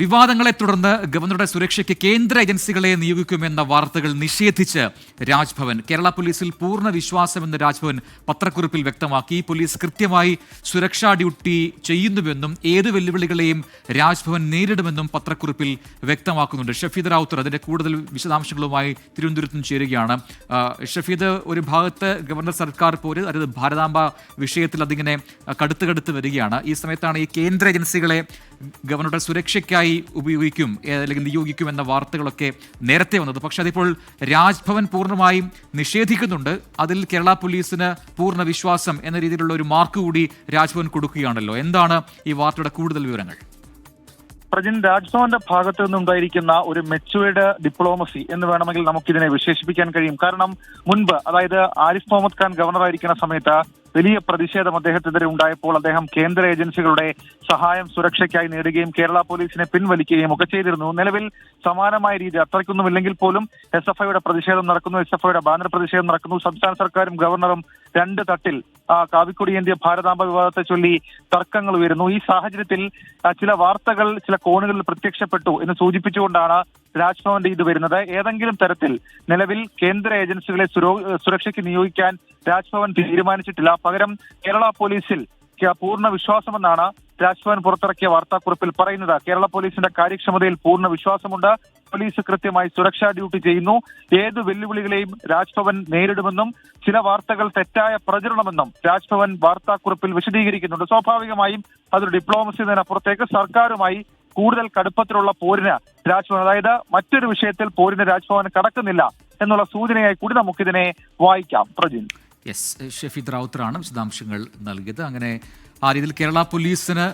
വിവാദങ്ങളെ തുടർന്ന് ഗവർണറുടെ സുരക്ഷയ്ക്ക് കേന്ദ്ര ഏജൻസികളെ നിയോഗിക്കുമെന്ന വാർത്തകൾ നിഷേധിച്ച് രാജ്ഭവൻ. കേരള പോലീസിൽ പൂർണ വിശ്വാസമെന്ന് രാജ്ഭവൻ പത്രക്കുറിപ്പിൽ വ്യക്തമാക്കി. പോലീസ് കൃത്യമായി സുരക്ഷാ ഡ്യൂട്ടി ചെയ്യുന്നുവെന്നും ഏത് വെല്ലുവിളികളെയും രാജ്ഭവൻ നേരിടുമെന്നും പത്രക്കുറിപ്പിൽ വ്യക്തമാക്കുന്നുണ്ട്. ഷഫീദ് റാവുത്തർ അതിന്റെ കൂടുതൽ വിശദാംശങ്ങളുമായി തിരുവനന്തപുരത്ത് നിന്ന് ചേരുകയാണ് ഷഫീദ് ഒരു ഭാഗത്ത് ഗവർണർ സർക്കാർ പോര് അതായത് ഭാരതാംബ വിഷയത്തിൽ അതിങ്ങനെ കടുത്ത് കടുത്ത് വരികയാണ്. ഈ സമയത്താണ് ഈ കേന്ദ്ര ഏജൻസികളെ ഗവർണറുടെ സുരക്ഷയ്ക്കായി ഉപയോഗിക്കും അല്ലെങ്കിൽ നിയോഗിക്കും എന്ന വാർത്തകളൊക്കെ നേരത്തെ വന്നത്. പക്ഷേ അതിപ്പോൾ രാജ്ഭവൻ പൂർണമായും നിഷേധിക്കുന്നുണ്ട്. അതിൽ കേരള പോലീസിന് പൂർണ വിശ്വാസം എന്ന രീതിയിലുള്ള ഒരു മാർക്ക് കൂടി രാജ്ഭവൻ കൊടുക്കുകയാണല്ലോ. എന്താണ് ഈ വാർത്തയുടെ കൂടുതൽ വിവരങ്ങൾ? പ്രജിൻ രാജ്ഭവന്റെ ഭാഗത്തു നിന്നുണ്ടായിരിക്കുന്ന ഒരു മെച്ചുവേർഡ് ഡിപ്ലോമസി എന്ന് വേണമെങ്കിൽ നമുക്കിതിനെ വിശേഷിപ്പിക്കാൻ കഴിയും. കാരണം മുൻപ് അതായത് ആരിഫ് മുഹമ്മദ് ഖാൻ ഗവർണറായിരിക്കുന്ന സമയത്ത് വലിയ പ്രതിഷേധം അദ്ദേഹത്തിനെതിരെ ഉണ്ടായപ്പോൾ അദ്ദേഹം കേന്ദ്ര ഏജൻസികളുടെ സഹായം സുരക്ഷയ്ക്കായി നേടുകയും കേരള പോലീസിനെ പിൻവലിക്കുകയും ഒക്കെ ചെയ്തിരുന്നു. നിലവിൽ സമാനമായ രീതി അത്രയ്ക്കൊന്നുമില്ലെങ്കിൽ പോലും എസ് എഫ് ഐയുടെ പ്രതിഷേധം നടക്കുന്നു എസ് എഫ് ഐയുടെ ബാനർ പ്രതിഷേധം നടക്കുന്നു. സംസ്ഥാന സർക്കാരും ഗവർണറും രണ്ട് തട്ടിൽ ആ, കാവിക്കൊടിയേന്ത്യ ഭാരതാംബ വിവാദത്തെ ചൊല്ലി തർക്കങ്ങൾ ഉയരുന്നു. ഈ സാഹചര്യത്തിൽ ചില വാർത്തകൾ ചില കോണുകളിൽ പ്രത്യക്ഷപ്പെട്ടു എന്ന് സൂചിപ്പിച്ചുകൊണ്ടാണ് രാജ്ഭവന്റെ ഇത് വരുന്നത്. ഏതെങ്കിലും തരത്തിൽ നിലവിൽ കേന്ദ്ര ഏജൻസികളെ സുരക്ഷയ്ക്ക് നിയോഗിക്കാൻ രാജ്ഭവൻ തീരുമാനിച്ചിട്ടില്ല. പകരം കേരള പോലീസിൽ പൂർണ വിശ്വാസമെന്നാണ് രാജ്ഭവൻ പുറത്തിറക്കിയ വാർത്താക്കുറിപ്പിൽ പറയുന്നത് കേരള പോലീസിന്റെ കാര്യക്ഷമതയിൽ പൂർണ വിശ്വാസമുണ്ട്. പോലീസ് കൃത്യമായി സുരക്ഷാ ഡ്യൂട്ടി ചെയ്യുന്നു. ഏത് വെല്ലുവിളികളെയും രാജ്ഭവൻ നേരിടുമെന്നും ചില വാർത്തകൾ തെറ്റായ പ്രചരണമെന്നും രാജ്ഭവൻ വാർത്താക്കുറിപ്പിൽ വിശദീകരിക്കുന്നുണ്ട്. സ്വാഭാവികമായും അതൊരു ഡിപ്ലോമസി എന്നതിനപ്പുറത്തേക്ക് സർക്കാരുമായി കൂടുതൽ കടുപ്പത്തിലുള്ള പോരിന് രാജ്ഭവൻ അതായത് മറ്റൊരു വിഷയത്തിൽ പോരിന് രാജ്ഭവൻ കടക്കുന്നില്ല എന്നുള്ള സൂചനയായി കൂടി നമുക്കിതിനെ വായിക്കാം. പ്രജിൻ. യെസ് ഷെഫി റാവുത്തറാണ് വിശദാംശങ്ങൾ നൽകിയത്. അങ്ങനെ ആ രീതിയിൽ കേരള പോലീസിന്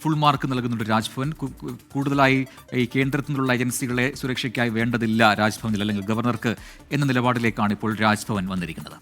ഫുൾ മാർക്ക് നൽകുന്നുണ്ട് രാജ്ഭവൻ. കൂടുതലായി ഈ കേന്ദ്രത്തിൽ നിന്നുള്ള ഏജൻസികളെ സുരക്ഷയ്ക്കായി വേണ്ടതില്ല രാജ്ഭവനിൽ അല്ലെങ്കിൽ ഗവർണർക്ക് എന്ന നിലപാടിലേക്കാണ് ഇപ്പോൾ രാജ്ഭവൻ വന്നിരിക്കുന്നത്.